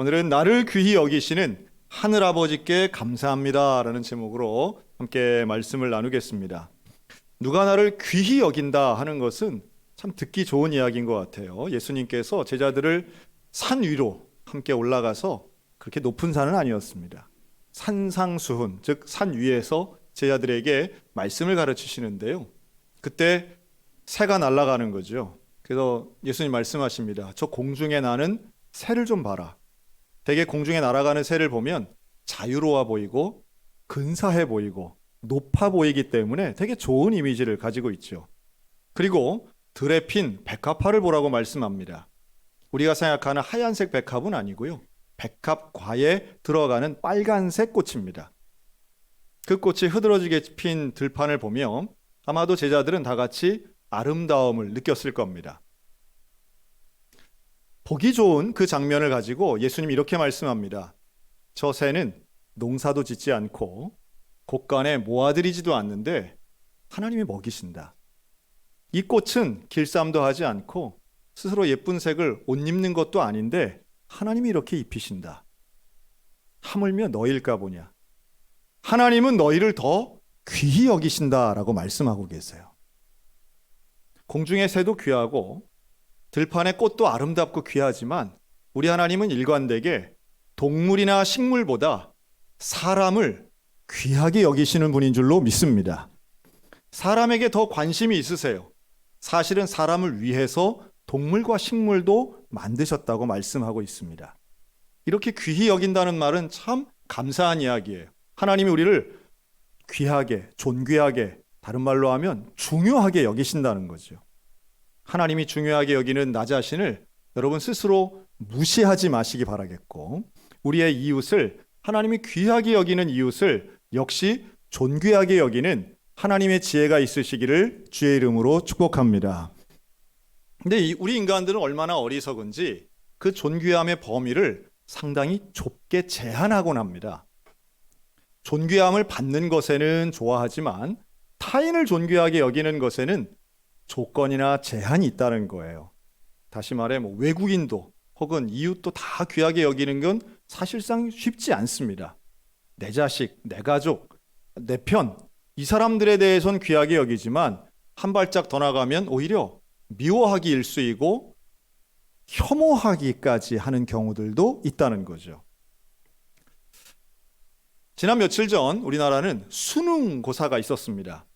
오늘은 나를 귀히 여기시는 하늘 아버지께 감사합니다라는 제목으로 함께 말씀을 나누겠습니다. 누가 나를 귀히 여긴다 하는 것은 참 듣기 좋은 이야기인 것 같아요. 예수님께서 제자들을 산 위로 함께 올라가서 그렇게 높은 산은 아니었습니다. 산상수훈, 즉 산 위에서 제자들에게 말씀을 가르치시는데요. 그때 새가 날아가는 거죠. 그래서 예수님 말씀하십니다. 저 공중에 나는 새를 좀 봐라. 대개 공중에 날아가는 새를 보면 자유로워 보이고 근사해 보이고 높아 보이기 때문에 되게 좋은 이미지를 가지고 있죠. 그리고 들에 핀 백합화를 보라고 말씀합니다. 우리가 생각하는 하얀색 백합은 아니고요. 백합과에 들어가는 빨간색 꽃입니다. 그 꽃이 흐드러지게 핀 들판을 보며 아마도 제자들은 다 같이 아름다움을 느꼈을 겁니다. 보기 좋은 그 장면을 가지고 예수님 이렇게 말씀합니다. 저 새는 농사도 짓지 않고 곳간에 모아들이지도 않는데 하나님이 먹이신다. 이 꽃은 길쌈도 하지 않고 스스로 예쁜 색을 옷 입는 것도 아닌데 하나님이 이렇게 입히신다. 하물며 너일까 보냐. 하나님은 너희를 더 귀히 여기신다라고 말씀하고 계세요. 공중의 새도 귀하고 들판의 꽃도 아름답고 귀하지만 우리 하나님은 일관되게 동물이나 식물보다 사람을 귀하게 여기시는 분인 줄로 믿습니다. 사람에게 더 관심이 있으세요. 사실은 사람을 위해서 동물과 식물도 만드셨다고 말씀하고 있습니다. 이렇게 귀히 여긴다는 말은 참 감사한 이야기예요. 하나님이 우리를 귀하게, 존귀하게, 다른 말로 하면 중요하게 여기신다는 거죠. 하나님이 중요하게 여기는 나 자신을 여러분 스스로 무시하지 마시기 바라겠고, 우리의 이웃을 하나님이 귀하게 여기는 이웃을 역시 존귀하게 여기는 하나님의 지혜가 있으시기를 주의 이름으로 축복합니다. 근데 우리 인간들은 얼마나 어리석은지 그 존귀함의 범위를 상당히 좁게 제한하곤 합니다. 존귀함을 받는 것에는 좋아하지만 타인을 존귀하게 여기는 것에는 조건이나 제한이 있다는 거예요. 다시 말해 뭐 외국인도 혹은 이웃도 다 귀하게 여기는 건 사실상 쉽지 않습니다. 내 자식, 내 가족, 내 편, 이 사람들에 대해선 귀하게 여기지만 한 발짝 더 나가면 오히려 미워하기 일쑤이고 혐오하기까지 하는 경우들도 있다는 거죠. 지난 며칠 전 우리나라는 수능고사가 있었습니다.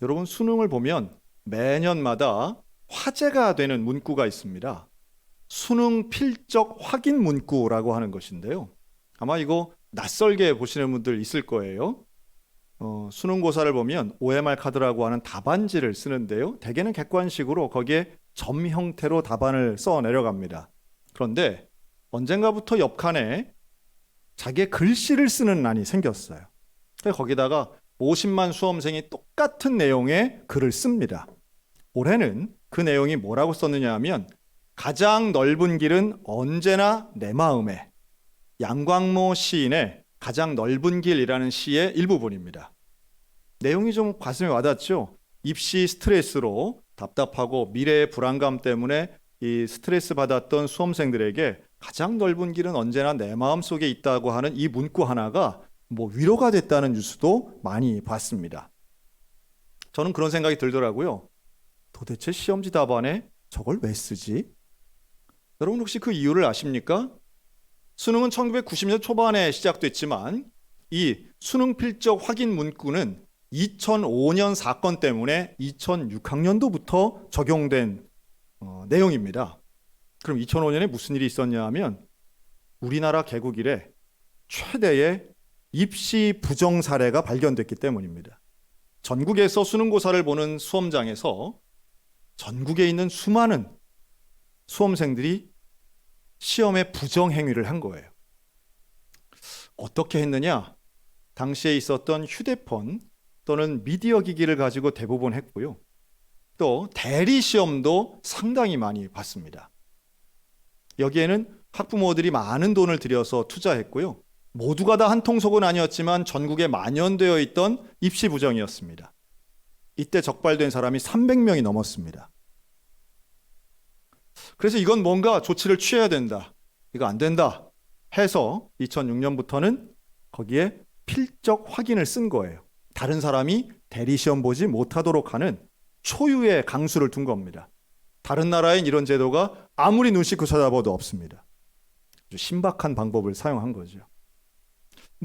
여러분 수능을 보면 매년마다 화제가 되는 문구가 있습니다. 수능 필적 확인 문구라고 하는 것인데요. 아마 이거 낯설게 보시는 분들 있을 거예요. 어, 수능고사를 보면 OMR 카드라고 하는 답안지를 쓰는데요. 대개는 객관식으로 거기에 점 형태로 답안을 써 내려갑니다. 그런데 언젠가부터 옆칸에 자기의 글씨를 쓰는 난이 생겼어요. 거기다가 50만 수험생이 똑같은 내용의 글을 씁니다. 올해는 그 내용이 뭐라고 썼느냐 하면 가장 넓은 길은 언제나 내 마음에 양광모 시인의 가장 넓은 길이라는 시의 일부분입니다. 내용이 좀 가슴에 와닿죠? 입시 스트레스로 답답하고 미래의 불안감 때문에 이 스트레스 받았던 수험생들에게 가장 넓은 길은 언제나 내 마음 속에 있다고 하는 이 문구 하나가 뭐 위로가 됐다는 뉴스도 많이 봤습니다. 저는 그런 생각이 들더라고요. 도대체 시험지 답안에 저걸 왜 쓰지? 여러분 혹시 그 이유를 아십니까? 수능은 1990년 초반에 시작됐지만 이 수능 필적 확인 문구는 2005년 사건 때문에 2006학년도부터 적용된 어, 내용입니다. 그럼 2005년에 무슨 일이 있었냐 하면 우리나라 개국 이래 최대의 입시 부정 사례가 발견됐기 때문입니다. 전국에서 수능고사를 보는 수험장에서 전국에 있는 수많은 수험생들이 시험에 부정 행위를 한 거예요. 어떻게 했느냐? 당시에 있었던 휴대폰 또는 미디어 기기를 가지고 대부분 했고요. 또 대리 시험도 상당히 많이 봤습니다. 여기에는 학부모들이 많은 돈을 들여서 투자했고요. 모두가 다 한 통속은 아니었지만 전국에 만연되어 있던 입시 부정이었습니다. 이때 적발된 사람이 300명이 넘었습니다. 그래서 이건 뭔가 조치를 취해야 된다. 이거 안 된다. 해서 2006년부터는 거기에 필적 확인을 쓴 거예요. 다른 사람이 대리 시험 보지 못하도록 하는 초유의 강수를 둔 겁니다. 다른 나라엔 이런 제도가 아무리 눈 씻고 쳐다봐도 없습니다. 아주 신박한 방법을 사용한 거죠.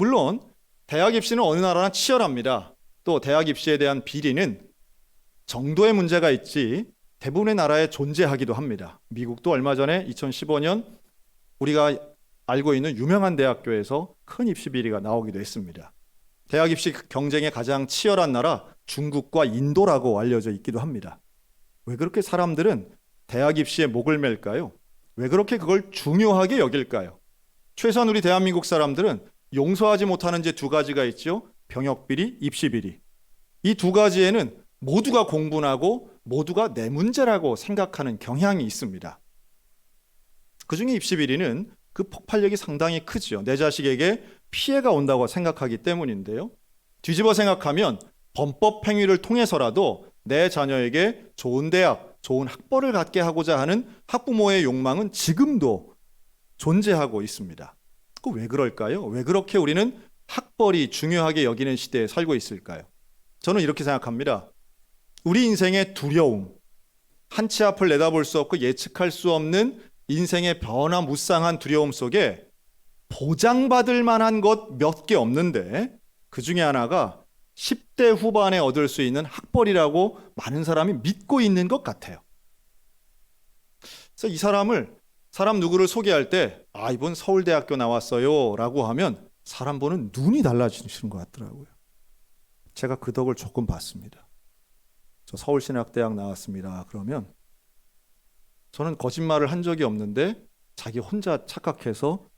물론 대학 입시는 어느 나라나 치열합니다. 또 대학 입시에 대한 비리는 정도의 문제가 있지 대부분의 나라에 존재하기도 합니다. 미국도 얼마 전에 2015년 우리가 알고 있는 유명한 대학교에서 큰 입시 비리가 나오기도 했습니다. 대학 입시 경쟁의 가장 치열한 나라 중국과 인도라고 알려져 있기도 합니다. 왜 그렇게 사람들은 대학 입시에 목을 맬까요? 왜 그렇게 그걸 중요하게 여길까요? 최소한 우리 대한민국 사람들은 용서하지 못하는 제두 가지가 있죠. 병역 비리, 입시 비리. 이 두 가지에는 모두가 공분하고 모두가 내 문제라고 생각하는 경향이 있습니다. 그 중에 입시 비리는 그 폭발력이 상당히 크지요. 내 자식에게 피해가 온다고 생각하기 때문인데요. 뒤집어 생각하면 범법 행위를 통해서라도 내 자녀에게 좋은 대학, 좋은 학벌을 갖게 하고자 하는 학부모의 욕망은 지금도 존재하고 있습니다. 그 왜 그럴까요? 왜 그렇게 우리는 학벌이 중요하게 여기는 시대에 살고 있을까요? 저는 이렇게 생각합니다. 우리 인생의 두려움, 한치 앞을 내다볼 수 없고 예측할 수 없는 인생의 변화무쌍한 두려움 속에 보장받을 만한 것 몇 개 없는데 그 중에 하나가 10대 후반에 얻을 수 있는 학벌이라고 많은 사람이 믿고 있는 것 같아요. 그래서 이 사람을 사람 누구를 소개할 때 아, 이분 서울대학교 나왔어요 라고 하면 사람 보는 눈이 달라지시는 것 같더라고요. 제가 그 덕을 조금 봤습니다. 저 서울신학대학 나왔습니다. 그러면 저는 거짓말을 한 적이 없는데 자기 혼자 착각해서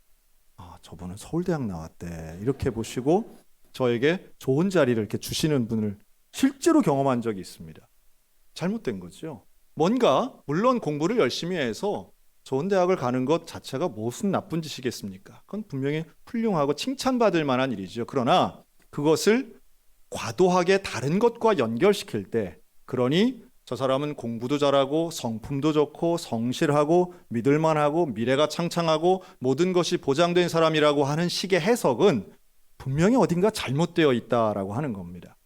아, 저분은 서울대학 나왔대. 이렇게 보시고 저에게 좋은 자리를 이렇게 주시는 분을 실제로 경험한 적이 있습니다. 잘못된 거죠. 뭔가 물론 공부를 열심히 해서 좋은 대학을 가는 것 자체가 무슨 나쁜 짓이겠습니까? 그건 분명히 훌륭하고 칭찬받을 만한 일이죠. 그러나 그것을 과도하게 다른 것과 연결시킬 때 그러니 저 사람은 공부도 잘하고 성품도 좋고 성실하고 믿을만하고 미래가 창창하고 모든 것이 보장된 사람이라고 하는 식의 해석은 분명히 어딘가 잘못되어 있다라고 하는 겁니다.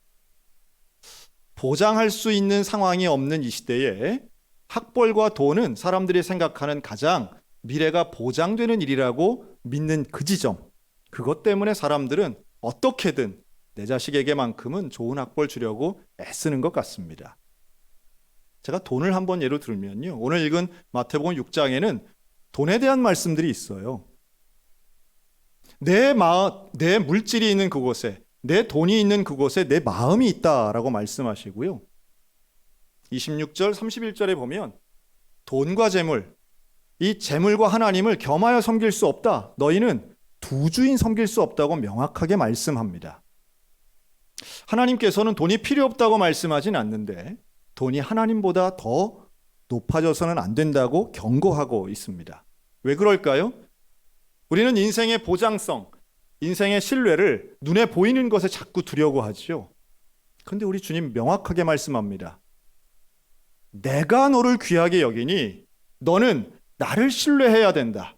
보장할 수 있는 상황이 없는 이 시대에 학벌과 돈은 사람들이 생각하는 가장 미래가 보장되는 일이라고 믿는 그 지점. 그것 때문에 사람들은 어떻게든 내 자식에게만큼은 좋은 학벌 주려고 애쓰는 것 같습니다. 제가 돈을 한번 예로 들면요. 오늘 읽은 마태복음 6장에는 돈에 대한 말씀들이 있어요. 내 마음, 내 물질이 있는 그곳에, 내 돈이 있는 그곳에 내 마음이 있다라고 말씀하시고요. 26절, 31절에 보면 돈과 재물, 이 재물과 하나님을 겸하여 섬길 수 없다. 너희는 두 주인 섬길 수 없다고 명확하게 말씀합니다. 하나님께서는 돈이 필요 없다고 말씀하진 않는데 돈이 하나님보다 더 높아져서는 안 된다고 경고하고 있습니다. 왜 그럴까요? 우리는 인생의 보장성, 인생의 신뢰를 눈에 보이는 것에 자꾸 두려고 하지요. 근데 우리 주님 명확하게 말씀합니다. 내가 너를 귀하게 여기니 너는 나를 신뢰해야 된다.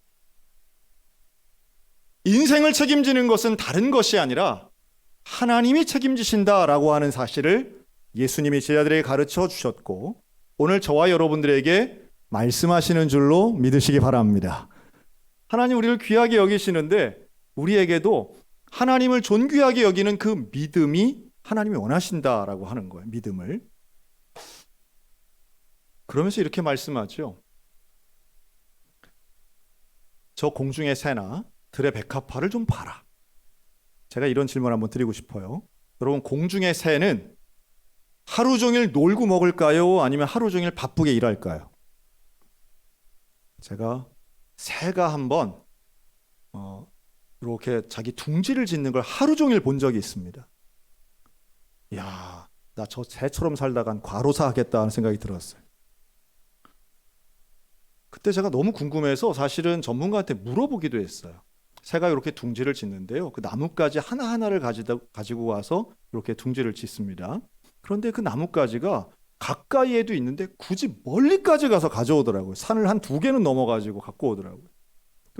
인생을 책임지는 것은 다른 것이 아니라 하나님이 책임지신다라고 하는 사실을 예수님이 제자들에게 가르쳐 주셨고 오늘 저와 여러분들에게 말씀하시는 줄로 믿으시기 바랍니다. 하나님 우리를 귀하게 여기시는데 우리에게도 하나님을 존귀하게 여기는 그 믿음이 하나님이 원하신다라고 하는 거예요. 믿음을. 그러면서 이렇게 말씀하죠. 저 공중의 새나 들의 백합화를 좀 봐라. 제가 이런 질문 한번 드리고 싶어요. 여러분 공중의 새는 하루 종일 놀고 먹을까요? 아니면 하루 종일 바쁘게 일할까요? 제가 새가 한번 어, 이렇게 자기 둥지를 짓는 걸 하루 종일 본 적이 있습니다. 야, 나 저 새처럼 살다간 과로사 하겠다 하는 생각이 들었어요. 그때 제가 너무 궁금해서 사실은 전문가한테 물어보기도 했어요. 새가 이렇게 둥지를 짓는데요. 그 나뭇가지 하나하나를 가지다, 가지고 와서 이렇게 둥지를 짓습니다. 그런데 그 나뭇가지가 가까이에도 있는데 굳이 멀리까지 가서 가져오더라고요. 산을 한 두 개는 넘어가지고 갖고 오더라고요.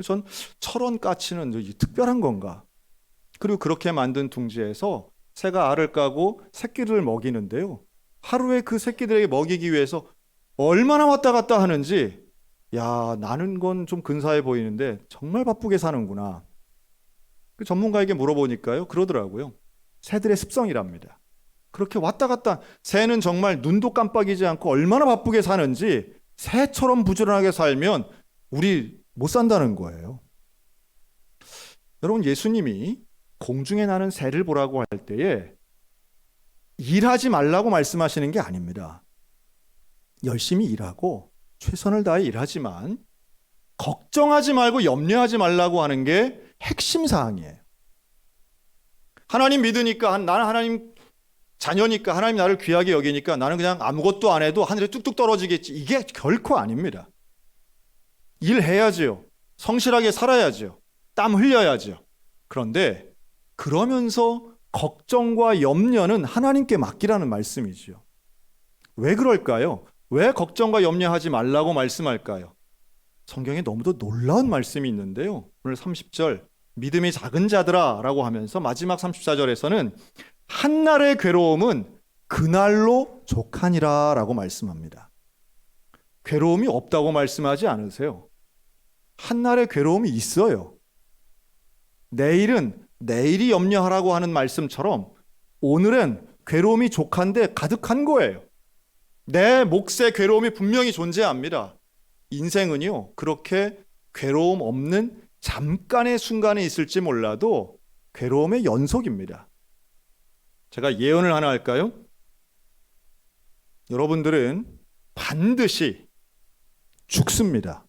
전 철원 까치는 이 특별한 건가? 그리고 그렇게 만든 둥지에서 새가 알을 까고 새끼들을 먹이는데요. 하루에 그 새끼들에게 먹이기 위해서 얼마나 왔다 갔다 하는지 야 나는 건 좀 근사해 보이는데 정말 바쁘게 사는구나. 그 전문가에게 물어보니까요 그러더라고요. 새들의 습성이랍니다. 그렇게 왔다 갔다 새는 정말 눈도 깜빡이지 않고 얼마나 바쁘게 사는지 새처럼 부지런하게 살면 우리 못 산다는 거예요. 여러분 예수님이 공중에 나는 새를 보라고 할 때에 일하지 말라고 말씀하시는 게 아닙니다. 열심히 일하고 최선을 다해 일하지만 걱정하지 말고 염려하지 말라고 하는 게 핵심 사항이에요. 하나님 믿으니까 한- 나는 하나님 자녀니까 하나님 나를 귀하게 여기니까 나는 그냥 아무것도 안 해도 하늘에 뚝뚝 떨어지겠지. 이게 결코 아닙니다. 일해야지요. 성실하게 살아야지요. 땀 흘려야지요. 그런데 그러면서 걱정과 염려는 하나님께 맡기라는 말씀이지요. 왜 그럴까요? 왜 걱정과 염려하지 말라고 말씀할까요? 성경에 너무도 놀라운 말씀이 있는데요. 오늘 30절 믿음이 작은 자들아라고 하면서 마지막 34절에서는 한 날의 괴로움은 그날로 족하니라라고 말씀합니다. 괴로움이 없다고 말씀하지 않으세요. 한 날의 괴로움이 있어요. 내일은 내일이 염려하라고 하는 말씀처럼 오늘은 괴로움이 족한데 가득한 거예요. 내 몫의 괴로움이 분명히 존재합니다. 인생은요, 그렇게 괴로움 없는 잠깐의 순간이 있을지 몰라도 괴로움의 연속입니다. 제가 예언을 하나 할까요? 여러분들은 반드시 죽습니다.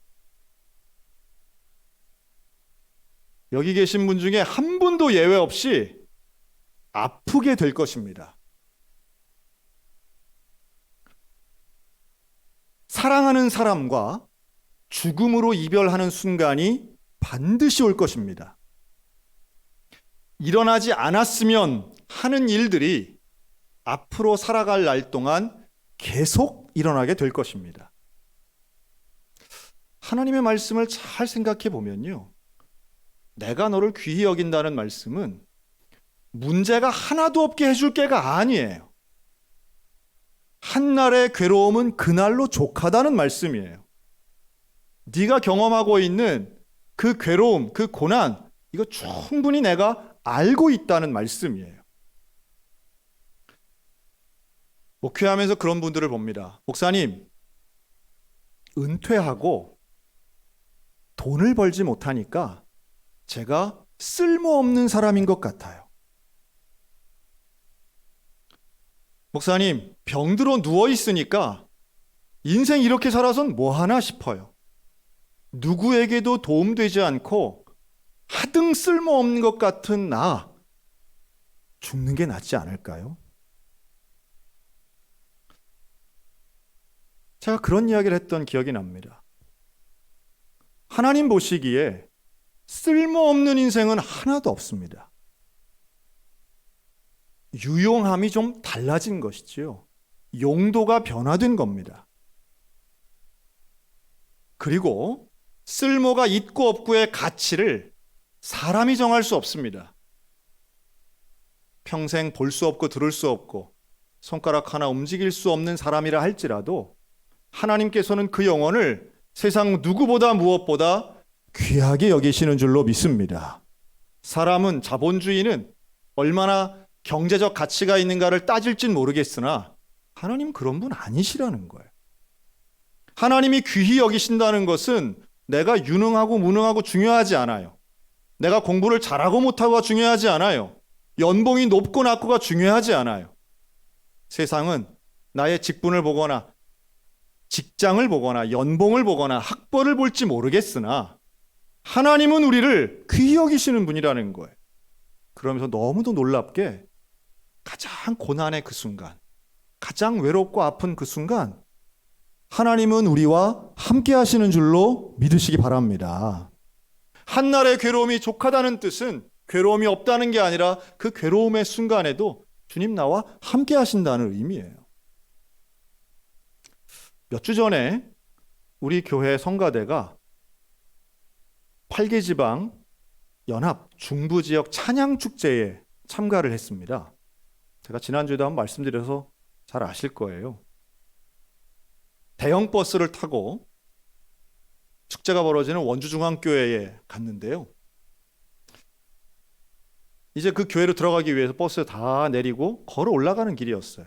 여기 계신 분 중에 한 분도 예외 없이 아프게 될 것입니다. 사랑하는 사람과 죽음으로 이별하는 순간이 반드시 올 것입니다. 일어나지 않았으면 하는 일들이 앞으로 살아갈 날 동안 계속 일어나게 될 것입니다. 하나님의 말씀을 잘 생각해 보면요. 내가 너를 귀히 여긴다는 말씀은 문제가 하나도 없게 해줄 게가 아니에요. 한날의 괴로움은 그날로 족하다는 말씀이에요. 네가 경험하고 있는 그 괴로움, 그 고난, 이거 충분히 내가 알고 있다는 말씀이에요. 목회하면서 그런 분들을 봅니다. 목사님, 은퇴하고 돈을 벌지 못하니까 제가 쓸모없는 사람인 것 같아요. 목사님, 병들어 누워 있으니까 인생 이렇게 살아선 뭐 하나 싶어요. 누구에게도 도움되지 않고 하등 쓸모없는 것 같은 나 죽는 게 낫지 않을까요? 제가 그런 이야기를 했던 기억이 납니다. 하나님 보시기에 쓸모없는 인생은 하나도 없습니다. 유용함이 좀 달라진 것이지요. 용도가 변화된 겁니다. 그리고 쓸모가 있고 없고의 가치를 사람이 정할 수 없습니다. 평생 볼 수 없고 들을 수 없고 손가락 하나 움직일 수 없는 사람이라 할지라도 하나님께서는 그 영혼을 세상 누구보다 무엇보다 귀하게 여기시는 줄로 믿습니다. 사람은 자본주의는 얼마나 경제적 가치가 있는가를 따질진 모르겠으나 하나님 그런 분 아니시라는 거예요. 하나님이 귀히 여기신다는 것은 내가 유능하고 무능하고 중요하지 않아요. 내가 공부를 잘하고 못하고가 중요하지 않아요. 연봉이 높고 낮고가 중요하지 않아요. 세상은 나의 직분을 보거나 직장을 보거나 연봉을 보거나 학벌을 볼지 모르겠으나 하나님은 우리를 귀히 여기시는 분이라는 거예요. 그러면서 너무도 놀랍게 가장 고난의 그 순간, 가장 외롭고 아픈 그 순간, 하나님은 우리와 함께 하시는 줄로 믿으시기 바랍니다. 한날의 괴로움이 족하다는 뜻은 괴로움이 없다는 게 아니라 그 괴로움의 순간에도 주님 나와 함께 하신다는 의미예요. 몇 주 전에 우리 교회 성가대가 팔계지방 연합 중부 지역 찬양 축제에 참가를 했습니다. 제가 지난주에도 한번 말씀드려서 잘 아실 거예요. 대형 버스를 타고 축제가 벌어지는 원주중앙교회에 갔는데요. 이제 그 교회로 들어가기 위해서 버스에 다 내리고 걸어 올라가는 길이었어요.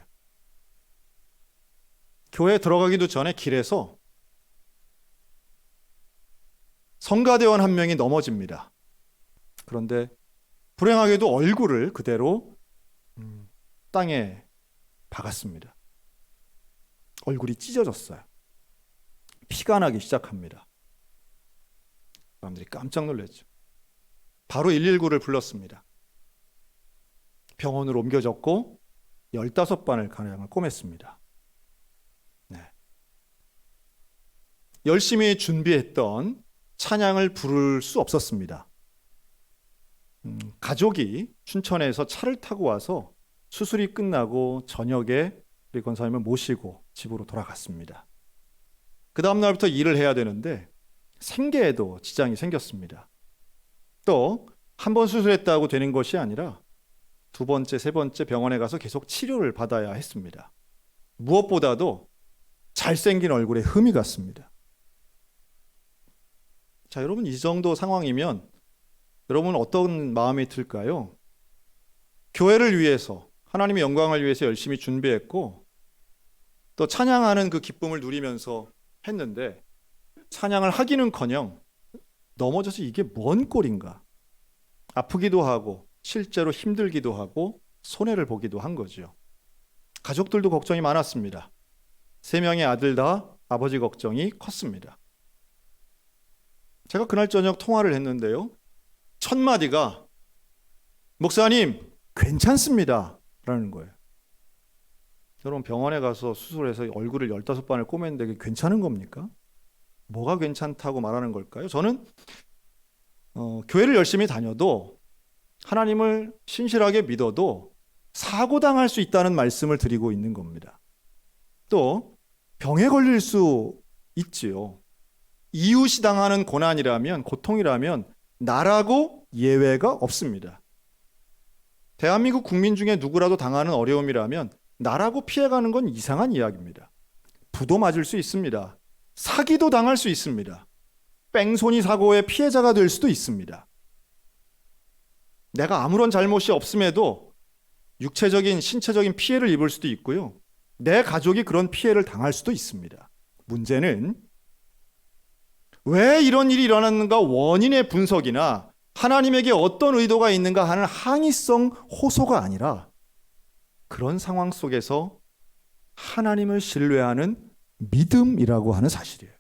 교회 들어가기도 전에 길에서 성가대원 한 명이 넘어집니다. 그런데 불행하게도 얼굴을 그대로 음, 땅에 박았습니다. 얼굴이 찢어졌어요. 피가 나기 시작합니다. 사람들이 깜짝 놀랐죠. 바로 119를 불렀습니다. 병원으로 옮겨졌고 15반을 가량을 꼬맸습니다. 네. 열심히 준비했던 찬양을 부를 수 없었습니다. 음, 가족이 춘천에서 차를 타고 와서 수술이 끝나고 저녁에 우리 권사님을 모시고 집으로 돌아갔습니다. 그 다음 날부터 일을 해야 되는데 생계에도 지장이 생겼습니다. 또 한 번 수술했다고 되는 것이 아니라 두 번째, 세 번째 병원에 가서 계속 치료를 받아야 했습니다. 무엇보다도 잘생긴 얼굴에 흠이 갔습니다. 자, 여러분 이 정도 상황이면 여러분 어떤 마음이 들까요? 교회를 위해서 하나님의 영광을 위해서 열심히 준비했고 또 찬양하는 그 기쁨을 누리면서 했는데 찬양을 하기는커녕 넘어져서 이게 뭔 꼴인가? 아프기도 하고 실제로 힘들기도 하고 손해를 보기도 한 거죠. 가족들도 걱정이 많았습니다. 세 명의 아들 다 아버지 걱정이 컸습니다. 제가 그날 저녁 통화를 했는데요. 첫 마디가 목사님 괜찮습니다. 라는 거예요. 여러분 병원에 가서 수술해서 얼굴을 15반을 꼬맸는데 그게 괜찮은 겁니까? 뭐가 괜찮다고 말하는 걸까요? 저는 어, 교회를 열심히 다녀도 하나님을 신실하게 믿어도 사고 당할 수 있다는 말씀을 드리고 있는 겁니다. 또 병에 걸릴 수 있지요. 이웃이 당하는 고난이라면 고통이라면 나라고 예외가 없습니다. 대한민국 국민 중에 누구라도 당하는 어려움이라면 나라고 피해가는 건 이상한 이야기입니다. 부도 맞을 수 있습니다. 사기도 당할 수 있습니다. 뺑소니 사고의 피해자가 될 수도 있습니다. 내가 아무런 잘못이 없음에도 육체적인 신체적인 피해를 입을 수도 있고요. 내 가족이 그런 피해를 당할 수도 있습니다. 문제는 왜 이런 일이 일어났는가 원인의 분석이나 하나님에게 어떤 의도가 있는가 하는 항의성 호소가 아니라 그런 상황 속에서 하나님을 신뢰하는 믿음이라고 하는 사실이에요.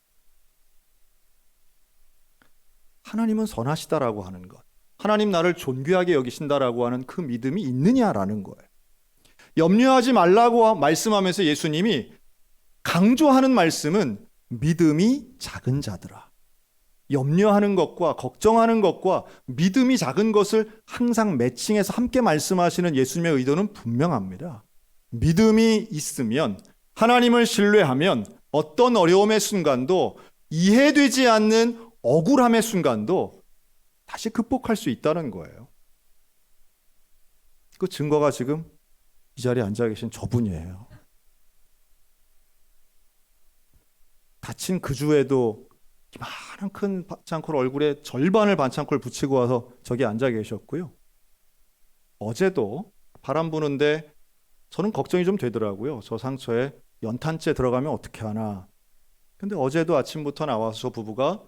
하나님은 선하시다라고 하는 것. 하나님 나를 존귀하게 여기신다라고 하는 그 믿음이 있느냐라는 거예요. 염려하지 말라고 말씀하면서 예수님이 강조하는 말씀은 믿음이 작은 자들아. 염려하는 것과 걱정하는 것과 믿음이 작은 것을 항상 매칭해서 함께 말씀하시는 예수님의 의도는 분명합니다. 믿음이 있으면 하나님을 신뢰하면 어떤 어려움의 순간도 이해되지 않는 억울함의 순간도 다시 극복할 수 있다는 거예요. 그 증거가 지금 이 자리에 앉아 계신 저분이에요. 다친 그 주에도 이만한 큰 반창고를 얼굴에 절반을 반창고를 붙이고 와서 저기 앉아 계셨고요. 어제도 바람 부는데 저는 걱정이 좀 되더라고요. 저 상처에 연탄재 들어가면 어떻게 하나. 근데 어제도 아침부터 나와서 저 부부가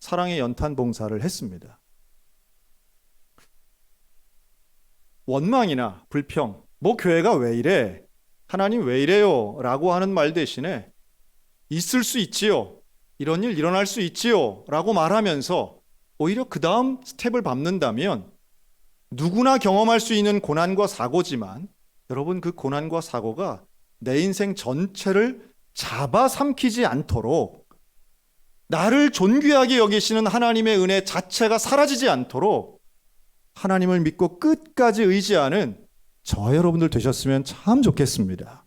사랑의 연탄 봉사를 했습니다. 원망이나 불평, 뭐 교회가 왜 이래? 하나님 왜 이래요? 라고 하는 말 대신에 있을 수 있지요. 이런 일 일어날 수 있지요. 라고 말하면서 오히려 그 다음 스텝을 밟는다면 누구나 경험할 수 있는 고난과 사고지만 여러분 그 고난과 사고가 내 인생 전체를 잡아 삼키지 않도록 나를 존귀하게 여기시는 하나님의 은혜 자체가 사라지지 않도록 하나님을 믿고 끝까지 의지하는 저 여러분들 되셨으면 참 좋겠습니다.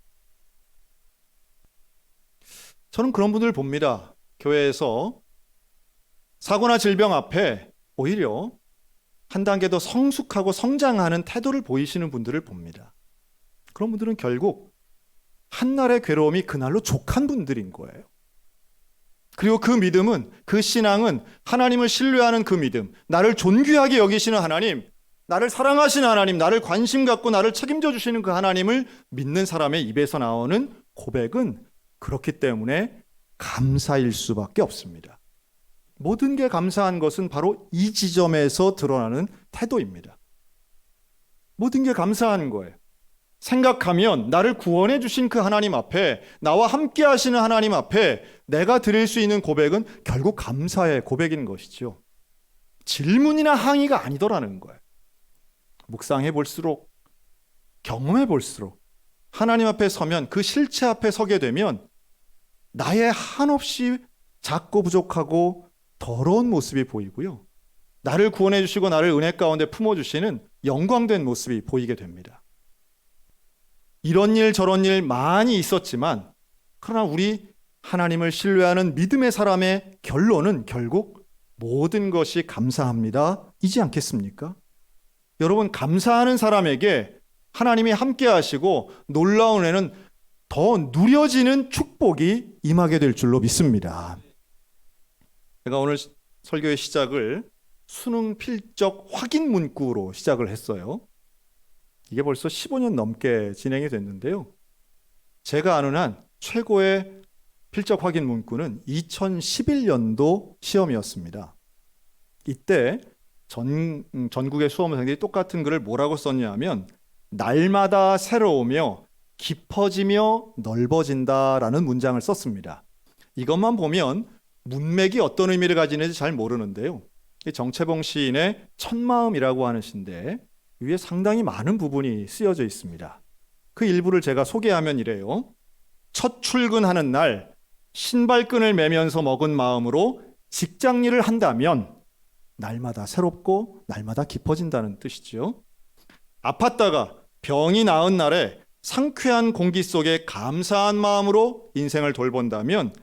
저는 그런 분들 봅니다. 교회에서 사고나 질병 앞에 오히려 한 단계 더 성숙하고 성장하는 태도를 보이시는 분들을 봅니다. 그런 분들은 결국 한날의 괴로움이 그날로 족한 분들인 거예요. 그리고 그 믿음은, 그 신앙은 하나님을 신뢰하는 그 믿음, 나를 존귀하게 여기시는 하나님, 나를 사랑하시는 하나님, 나를 관심 갖고 나를 책임져 주시는 그 하나님을 믿는 사람의 입에서 나오는 고백은 그렇기 때문에 감사일 수밖에 없습니다. 모든 게 감사한 것은 바로 이 지점에서 드러나는 태도입니다. 모든 게 감사한 거예요. 생각하면 나를 구원해 주신 그 하나님 앞에 나와 함께 하시는 하나님 앞에 내가 드릴 수 있는 고백은 결국 감사의 고백인 것이죠. 질문이나 항의가 아니더라는 거예요. 묵상해 볼수록 경험해 볼수록 하나님 앞에 서면 그 실체 앞에 서게 되면 나의 한없이 작고 부족하고 더러운 모습이 보이고요. 나를 구원해 주시고 나를 은혜 가운데 품어 주시는 영광된 모습이 보이게 됩니다. 이런 일 저런 일 많이 있었지만 그러나 우리 하나님을 신뢰하는 믿음의 사람의 결론은 결국 모든 것이 감사합니다. 이지 않겠습니까? 여러분 감사하는 사람에게 하나님이 함께 하시고 놀라운 애는 더 누려지는 축복이 임하게 될 줄로 믿습니다. 제가 오늘 설교의 시작을 수능 필적 확인 문구로 시작을 했어요. 이게 벌써 15년 넘게 진행이 됐는데요. 제가 아는 한 최고의 필적 확인 문구는 2011년도 시험이었습니다. 이때 전, 음, 전국의 수험생들이 똑같은 글을 뭐라고 썼냐면 날마다 새로우며 깊어지며 넓어진다라는 문장을 썼습니다. 이것만 보면 문맥이 어떤 의미를 가지는지 잘 모르는데요. 정채봉 시인의 첫마음이라고 하는 시인데 위에 상당히 많은 부분이 쓰여져 있습니다. 그 일부를 제가 소개하면 이래요. 첫 출근하는 날 신발끈을 매면서 먹은 마음으로 직장 일을 한다면 날마다 새롭고 날마다 깊어진다는 뜻이죠. 아팠다가 병이 나은 날에 상쾌한 공기 속에 감사한 마음으로 인생을 돌본다면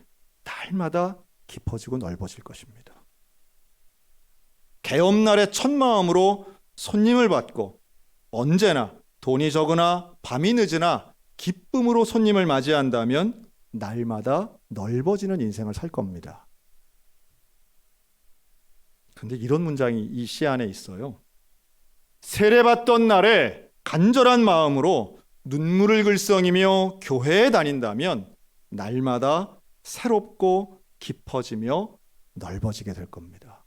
날마다 깊어지고 넓어질 것입니다. 개업날의 첫 마음으로 손님을 받고 언제나 돈이 적으나 밤이 늦으나 기쁨으로 손님을 맞이한다면 날마다 넓어지는 인생을 살 겁니다. 근데 이런 문장이 이 시 안에 있어요. 세례받던 날에 간절한 마음으로 눈물을 글썽이며 교회에 다닌다면 날마다 새롭고 깊어지며 넓어지게 될 겁니다.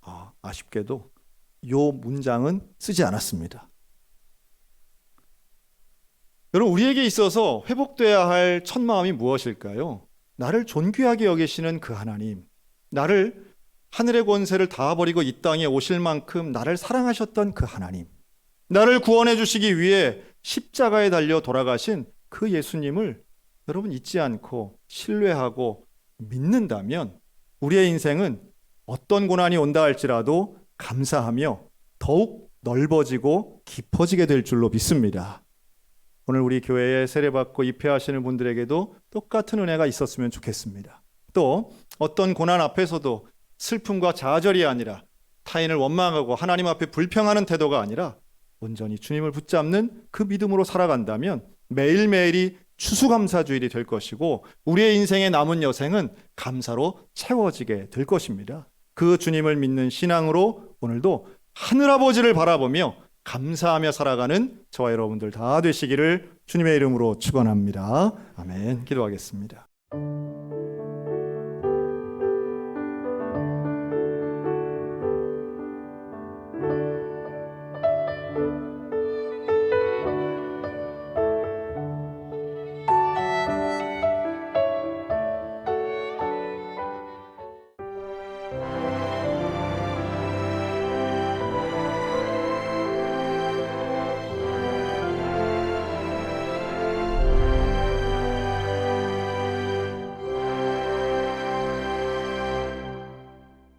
아, 아쉽게도 요 문장은 쓰지 않았습니다. 여러분 우리에게 있어서 회복돼야 할 첫 마음이 무엇일까요? 나를 존귀하게 여기시는 그 하나님, 나를 하늘의 권세를 다 버리고 이 땅에 오실 만큼 나를 사랑하셨던 그 하나님, 나를 구원해 주시기 위해 십자가에 달려 돌아가신 그 예수님을 여러분 잊지 않고 신뢰하고 믿는다면 우리의 인생은 어떤 고난이 온다 할지라도 감사하며 더욱 넓어지고 깊어지게 될 줄로 믿습니다. 오늘 우리 교회에 세례받고 입회하시는 분들에게도 똑같은 은혜가 있었으면 좋겠습니다. 또 어떤 고난 앞에서도 슬픔과 좌절이 아니라 타인을 원망하고 하나님 앞에 불평하는 태도가 아니라 온전히 주님을 붙잡는 그 믿음으로 살아간다면 매일매일이 추수감사주일이 될 것이고 우리의 인생의 남은 여생은 감사로 채워지게 될 것입니다. 그 주님을 믿는 신앙으로 오늘도 하늘아버지를 바라보며 감사하며 살아가는 저와 여러분들 다 되시기를 주님의 이름으로 축원합니다. 아멘. 기도하겠습니다.